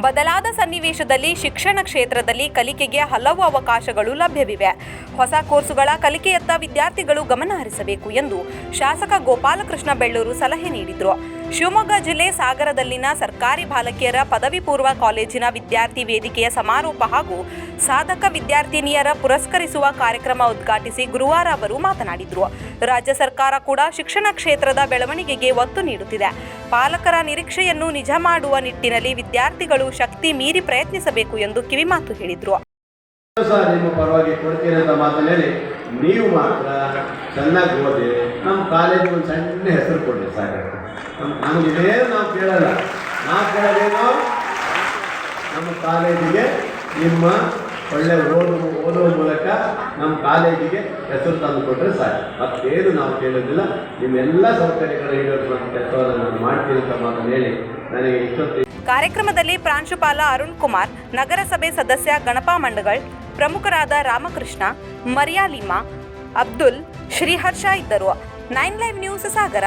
ಬದಲಾದ ಸನ್ನಿವೇಶದಲ್ಲಿ ಶಿಕ್ಷಣ ಕ್ಷೇತ್ರದಲ್ಲಿ ಕಲಿಕೆಗೆ ಹಲವು ಅವಕಾಶಗಳು ಲಭ್ಯವಿವೆ. ಹೊಸ ಕೋರ್ಸುಗಳ ಕಲಿಕೆಯತ್ತ ವಿದ್ಯಾರ್ಥಿಗಳು ಗಮನ ಹರಿಸಬೇಕು ಎಂದು ಶಾಸಕ ಗೋಪಾಲಕೃಷ್ಣ ಬೆಳ್ಳೂರು ಸಲಹೆ ನೀಡಿದರು. ಶಿವಮೊಗ್ಗ ಜಿಲ್ಲೆ ಸಾಗರದಲ್ಲಿನ ಸರ್ಕಾರಿ ಬಾಲಕಿಯರ ಪದವಿ ಪೂರ್ವ ಕಾಲೇಜಿನ ವಿದ್ಯಾರ್ಥಿ ವೇದಿಕೆಯ ಸಮಾರೋಪ ಹಾಗೂ ಸಾಧಕ ವಿದ್ಯಾರ್ಥಿನಿಯರ ಪುರಸ್ಕರಿಸುವ ಕಾರ್ಯಕ್ರಮ ಉದ್ಘಾಟಿಸಿ ಗುರುವಾರ ಅವರು ಮಾತನಾಡಿದರು. ರಾಜ್ಯ ಸರ್ಕಾರ ಕೂಡ ಶಿಕ್ಷಣ ಕ್ಷೇತ್ರದ ಬೆಳವಣಿಗೆಗೆ ಒತ್ತು ನೀಡುತ್ತಿದೆ. ಪಾಲಕರ ನಿರೀಕ್ಷೆಯನ್ನು ನಿಜ ಮಾಡುವ ನಿಟ್ಟಿನಲ್ಲಿ ವಿದ್ಯಾರ್ಥಿಗಳು ಶಕ್ತಿ ಮೀರಿ ಪ್ರಯತ್ನಿಸಬೇಕು ಎಂದು ಕಿವಿಮಾತು ಹೇಳಿದರು. ನೀವು ಮಾತ್ರ ಚೆನ್ನಾಗಿ ಓದಿ ಕಾಲೇಜಿಗೆ ಒಂದು ಸಣ್ಣ ಹೆಸರು ಕೊಡ್ರಿ ಸಾಕು. ನಮ್ಗೆ ಇದೇನು ನಾವು ಕೇಳಲ್ಲ. ನಾವು ಕೇಳೋದೇನು? ನಮ್ಮ ಕಾಲೇಜಿಗೆ ನಿಮ್ಮ ಒಳ್ಳೆ ಓದು ಓದುವ ಮೂಲಕ ನಮ್ಮ ಕಾಲೇಜಿಗೆ ಹೆಸರು ತಂದು ಕೊಟ್ಟರೆ ಸಾಕು. ಮತ್ತೇನು ನಾವು ಕೇಳೋದಿಲ್ಲ. ನಿಮ್ಮೆಲ್ಲ ಸೌಕರ್ಯಗಳ ಈಡೇರಿಸುವಂಥ ಕೆಲಸವನ್ನು ನಾನು ಮಾಡ್ತೀನಿ ಅಂತ ಹೇಳಿ ನನಗೆ ಇಷ್ಟೊತ್ತು ಕಾರ್ಯಕ್ರಮದಲ್ಲಿ ಪ್ರಾಂಶುಪಾಲ ಅರುಣ್ ಕುಮಾರ್, ನಗರಸಭೆ ಸದಸ್ಯ ಗಣಪ ಮಂಡಗಳ್ ಪ್ರಮುಖರಾದ ರಾಮಕೃಷ್ಣ ಮರಿಯಾಲಿಮಾ ಅಬ್ದುಲ್, ಶ್ರೀಹರ್ಷ ಇದ್ದರು. Nine live news Sagara.